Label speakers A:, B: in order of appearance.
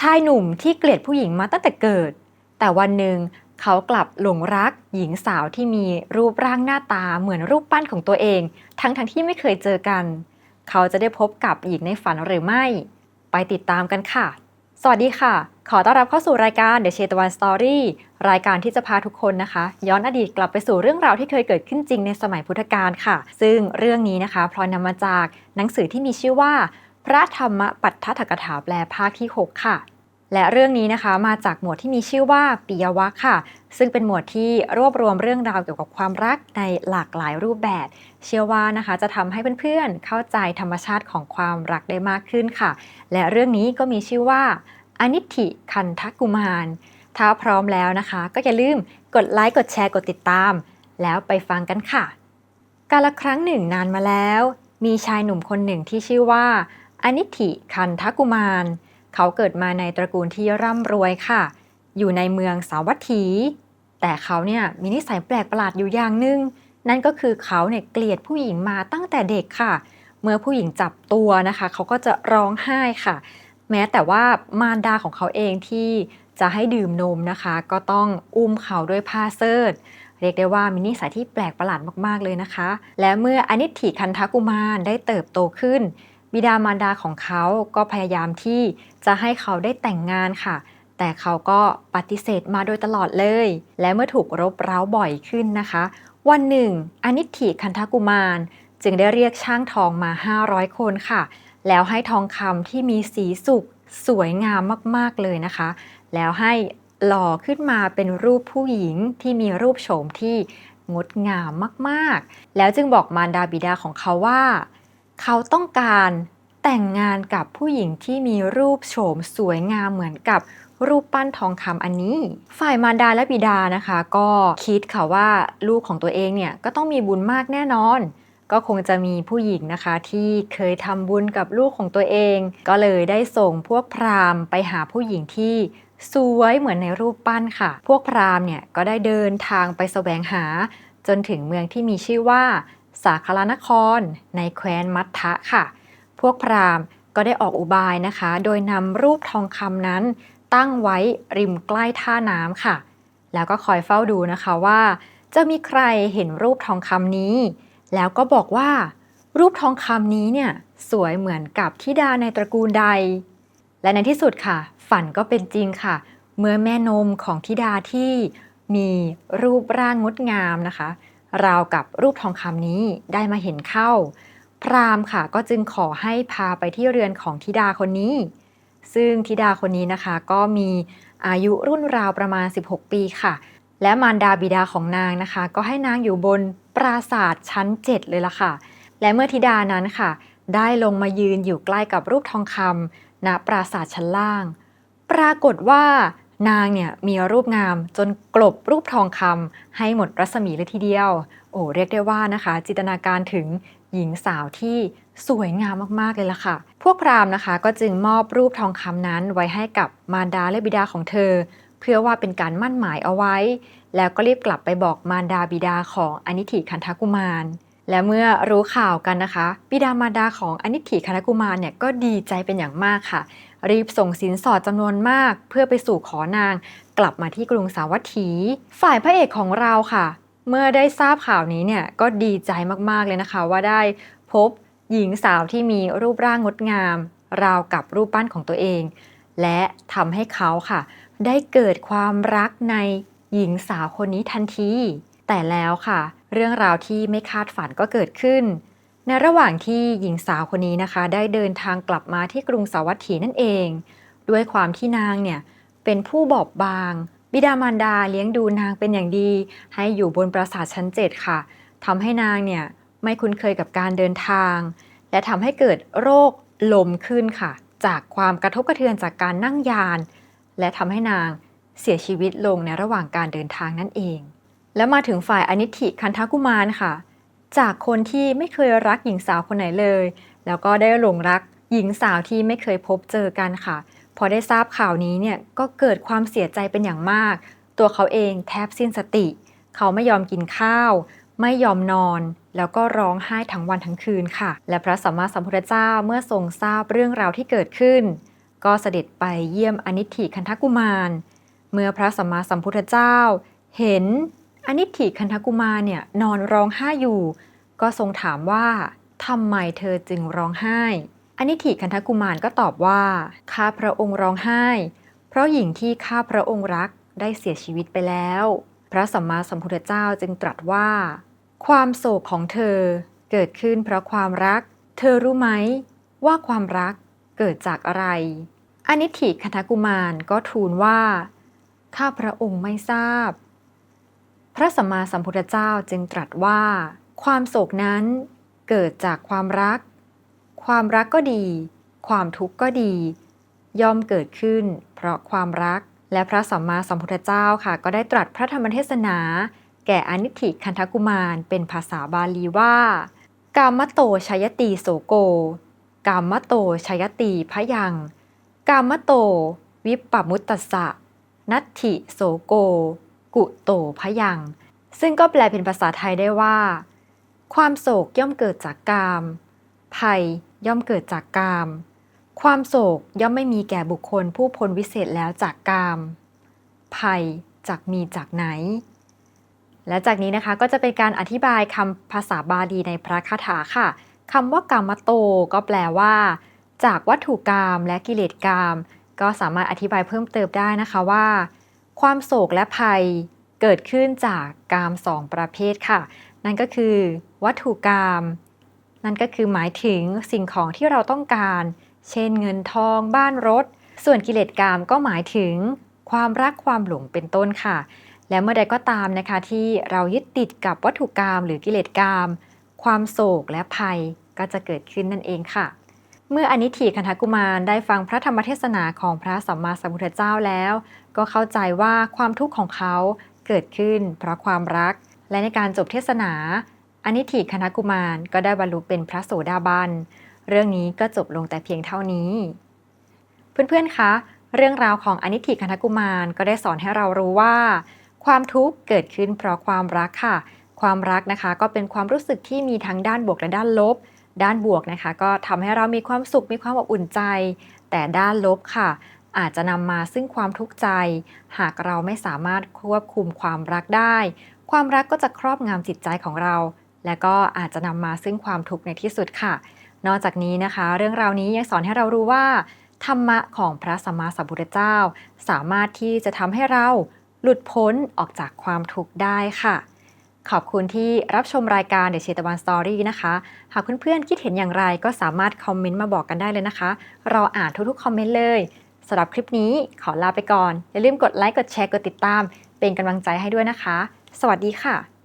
A: ชายหนุ่มที่เกลียดผู้หญิงมาตั้งแต่เกิด แต่วันหนึ่งเขากลับหลงรักหญิงสาวที่มีรูปร่างหน้าตาเหมือนรูปปั้นของตัวเอง ทั้งทั้งๆที่ไม่เคยเจอกัน เขาจะได้พบกับหญิงในฝันหรือไม่ ไปติดตามกันค่ะ สวัสดีค่ะ ขอต้อนรับเข้าสู่รายการ The c h e t a n Story รายการที่จะพาทุกคนนะคะ ย้อนอดีตกลับไปสู่เรื่องราวที่เคยเกิดขึ้นจริงในสมัยพุทธกาลค่ะ ซึ่งเรื่องนี้นะคะพลอยนำมาจากหนังสือที่มีชื่อว่า พระธรรมปัฏฐถกถาแปลภาคที่ 6 ค่ะ และเรื่องนี้นะคะมาจากหมวดที่มีชื่อว่าปิยวัคค่ะ ซึ่งเป็นหมวดที่รวบรวมเรื่องราวเกี่ยวกับความรักในหลากหลายรูปแบบ เชื่อว่านะคะจะทำให้เพื่อนๆ เข้าใจธรรมชาติของความรักได้มากขึ้นค่ะ และเรื่องนี้ก็มีชื่อว่าอนิธิคันทกุมาร ถ้าพร้อมแล้วนะคะ ก็อย่าลืมกดไลค์กดแชร์กดติดตาม แล้วไปฟังกันค่ะ กาลครั้งหนึ่งนานมาแล้ว มีชายหนุ่มคนหนึ่งที่ชื่อว่า อนิธิคันทกุมาร เขาเกิดมาในตระกูลที่ร่ำรวยค่ะ อยู่ในเมืองสาวัตถี แต่เขาเนี่ยมีนิสัยแปลกประหลาดอยู่อย่างหนึ่งนั่นก็คือเขาเนี่ยเกลียดผู้หญิงมาตั้งแต่เด็กค่ะ เมื่อผู้หญิงจับตัวนะคะ เขาก็จะร้องไห้ค่ะ แม้แต่ว่ามารดาของเขาเองที่จะให้ดื่มนมนะคะ ก็ต้องอุ้มเขาด้วยผ้าเซิร์เรียกได้ว่ามีนิสัยที่แปลกประหลาดมากๆเลยนะคะ และเมื่ออนิธิคันทกุมารได้เติบโตขึ้น บิดามารดาของเขาก็พยายามที่จะให้เขาได้แต่งงานค่ะ แต่เขาก็ปฏิเสธมาโดยตลอดเลย และเมื่อถูกรบเร้าบ่อยขึ้นนะคะ วันหนึ่ง อนิธิคันทกุมาร จึงได้เรียกช่างทองมา 500 คนค่ะ แล้วให้ทองคำที่มีสีสุกสวยงามมากๆเลยนะคะ แล้วให้หล่อขึ้นมาเป็นรูปผู้หญิงที่มีรูปโฉมที่งดงามมากๆ แล้วจึงบอกมารดาบิดาของเขาว่า เขาต้องการแต่งงานกับผู้หญิงที่มีรูปโฉมสวยงามเหมือนกับรูปปั้นทองคำอันนี้ ฝ่ายมารดาและบิดานะคะ ก็คิดค่ะว่าลูกของตัวเองเนี่ยก็ต้องมีบุญมากแน่นอน ก็คงจะมีผู้หญิงนะคะ ที่เคยทำบุญกับลูกของตัวเอง ก็เลยได้ส่งพวกพราหมณ์ไปหาผู้หญิงที่สวยเหมือนในรูปปั้นค่ะ พวกพราหมณ์เนี่ยก็ได้เดินทางไปแสวงหาจนถึงเมืองที่มีชื่อว่า สาครานคร ในแคว้นมัททะค่ะ พวกพราหมณ์ก็ได้ออกอุบายนะคะ โดยนำรูปทองคำนั้น ตั้งไว้ริมใกล้ท่าน้ำค่ะ แล้วก็คอยเฝ้าดูนะคะว่า จะมีใครเห็นรูปทองคำนี้ แล้วก็บอกว่า รูปทองคำนี้เนี่ยสวยเหมือนกับธิดาในตระกูลใด และในที่สุดค่ะ ฝันก็เป็นจริงค่ะ เมื่อแม่นมของธิดาที่มีรูปร่างงดงามนะคะ ราวกับรูปทองคำนี้ได้มาเห็นเข้า พราหมณ์ค่ะก็จึงขอให้พาไปที่เรือนของธิดาคนนี้ ซึ่งธิดาคนนี้นะคะ ก็มีอายุรุ่นราวประมาณ 16 ปีค่ะ และมารดาบิดาของนางนะคะ ก็ให้นางอยู่บนปราสาทชั้น 7 เลยล่ะค่ะ และเมื่อธิดานั้นค่ะ ได้ลงมายืนอยู่ใกล้กับรูปทองคำณปราสาทชั้นล่าง ปรากฏว่า นางเนี่ยมีรูปงามจนกลบรูปทองคำให้หมดรัศมีเลยทีเดียว โอ้เรียกได้ว่านะคะ จินตนาการถึงหญิงสาวที่สวยงามมากๆเลยล่ะค่ะ พวกพราหมณ์นะคะ ก็จึงมอบรูปทองคำนั้นไว้ให้กับมารดาและบิดาของเธอ เพื่อว่าเป็นการมั่นหมายเอาไว้ แล้วก็รีบกลับไปบอกมารดาบิดาของอนิธิคันทกุมาร และเมื่อรู้ข่าวกันนะคะ บิดามารดาของอนิธิคันทกุมารเนี่ยก็ดีใจเป็นอย่างมากค่ะ รีบส่งสินสอดจำนวนมาก เพื่อไปสู่ขอนาง กลับมาที่กรุงสาวัตถี ฝ่ายพระเอกของเราค่ะ เมื่อได้ทราบข่าวนี้เนี่ยก็ดีใจมากๆเลยนะคะ ว่าได้พบหญิงสาวที่มีรูปร่างงดงาม ราวกับรูปปั้นของตัวเอง และทำให้เขาค่ะ ได้เกิดความรักในหญิงสาวคนนี้ทันทีแต่แล้วค่ะ เรื่องราวที่ไม่คาดฝันก็เกิดขึ้น ในระหว่างที่หญิงสาวคนนี้นะคะ ได้เดินทางกลับมาที่กรุงสาวัตถีนั่นเอง ด้วยความที่นางเนี่ยเป็นผู้บอบบาง บิดามารดาเลี้ยงดูนางเป็นอย่างดี ให้อยู่บนปราสาทชั้นเจ็ดค่ะทำให้นางเนี่ยไม่คุ้นเคยกับการเดินทาง และทำให้เกิดโรคลมขึ้นค่ะ จากความกระทบกระเทือนจากการนั่งยาน และทำให้นางเสียชีวิตลงในระหว่างการเดินทางนั่นเอง แล้วมาถึงฝ่ายอนิธิคันทกุมารค่ะ จากคนที่ไม่เคยรักหญิงสาวคนไหนเลย แล้วก็ได้หลงรักหญิงสาวที่ไม่เคยพบเจอกันค่ะ พอได้ทราบข่าวนี้เนี่ยก็เกิดความเสียใจเป็นอย่างมาก ตัวเขาเองแทบสิ้นสติ เขาไม่ยอมกินข้าว ไม่ยอมนอน แล้วก็ร้องไห้ทั้งวันทั้งคืนค่ะ และพระสัมมาสัมพุทธเจ้าเมื่อทรงทราบเรื่องราวที่เกิดขึ้น ก็เสด็จไปเยี่ยมอนิถิคันธกุมาร เมื่อพระสัมมาสัมพุทธเจ้า เห็น อนิถิคันธกุมารเนี่ยนอนร้องไห้อยู่ ก็ทรงถามว่าทำไมเธอจึงร้องไห้ อนิถิคันธกุมารก็ตอบว่าข้าพระองค์ร้องไห้ เพราะหญิงที่ข้าพระองค์รักได้เสียชีวิตไปแล้ว พระสัมมาสัมพุทธเจ้าจึงตรัสว่า ความโศกของเธอเกิดขึ้นเพราะความรัก เธอรู้ไหมว่าความรักเกิดจากอะไร อนิถิคันธกุมารก็ทูลว่า ข้าพระองค์ไม่ทราบ พระสัมมาสัมพุทธเจ้าจึงตรัสว่า ความโศกนั้นเกิดจากความรัก ความรักก็ดี ความทุกข์ก็ดี ย่อมเกิดขึ้น เพราะความรัก และพระสัมมาสัมพุทธเจ้าค่ะ ก็ได้ตรัสพระธรรมเทศนา แก่อนิถิคันธกุมาร เป็นภาษาบาลีว่ากามโตชยตีโสโก กามโตชยตีพยัง กามโต วิปปมุตตสะ นัตถิโสโก กุโตพยัง ซึ่งก็แปลเป็นภาษาไทยได้ว่า ความโศกย่อมเกิดจากกาม ภัยย่อมเกิดจากกาม ความโศกย่อมไม่มีแก่บุคคลผู้พ้นวิเศษแล้วจากกาม ภัยจากมีจากไหน และจากนี้นะคะก็จะเป็นการอธิบายคำภาษาบาลีในพระคาถาค่ะคำว่ากามโต ก็แปลว่า จากวัตถุกรรมและกิเลสกรรมก็สามารถอธิบายเพิ่มเติมได้นะคะว่า ความโศกและภัยเกิดขึ้นจากกามสองประเภทค่ะ นั่นก็คือวัตถุกรรมนั่นก็คือหมายถึงสิ่งของที่เราต้องการ เช่นเงินทองบ้านรถ ส่วนกิเลสกรรมก็หมายถึงความรักความหลงเป็นต้นค่ะ และเมื่อใดก็ตามนะคะที่เรายึดติดกับวัตถุกรรมหรือกิเลสกรรมความโศกและภัยก็จะเกิดขึ้นนั่นเองค่ะ เมื่ออนิถิคันธกุมารได้ฟังพระธรรมเทศนาของพระสัมมาสัมพุทธเจ้าแล้ว ก็เข้าใจว่าความทุกข์ของเขาเกิดขึ้น เพราะความรัก และในการจบเทศนาอนิถิคันธกุมารก็ได้บรรลุเป็นพระโสดาบัน เรื่องนี้ก็จบลงแต่เพียงเท่านี้ เพื่อนๆคะ เรื่องราวของอนิถิคันธกุมารก็ได้สอนให้เรารู้ว่า ความทุกข์เกิดขึ้นเพราะความรักค่ะ ความรักนะคะ ก็เป็นความรู้สึกที่มีทั้งด้านบวกและด้านลบ ด้านบวกนะคะ ก็ทำให้เรามีความสุขมีความอบอุ่นใจ แต่ด้านลบค่ะ อาจจะนำมาซึ่งความทุกข์ใจ หากเราไม่สามารถควบคุมความรักได้ ความรักก็จะครอบงำจิตใจของเรา และก็อาจจะนำมาซึ่งความทุกข์ในที่สุดค่ะ นอกจากนี้นะคะ เรื่องราวนี้ยังสอนให้เรารู้ว่าธรรมะของพระสัมมาสัมพุทธเจ้า สามารถที่จะทำให้เราหลุดพ้นออกจากความทุกข์ได้ค่ะ ขอบคุณที่รับชมรายการ The เชตวันสตอรี่นะคะ หากเพื่อนๆคิดเห็นอย่างไรก็สามารถคอมเมนต์มาบอกกันได้เลยนะคะ เราอ่านทุกๆคอมเมนต์เลยสำหรับคลิปนี้ขอลาไปก่อน อย่าลืมกดไลค์กดแชร์กดติดตาม เป็นกำลังใจให้ด้วยนะคะ สวัสดีค่ะ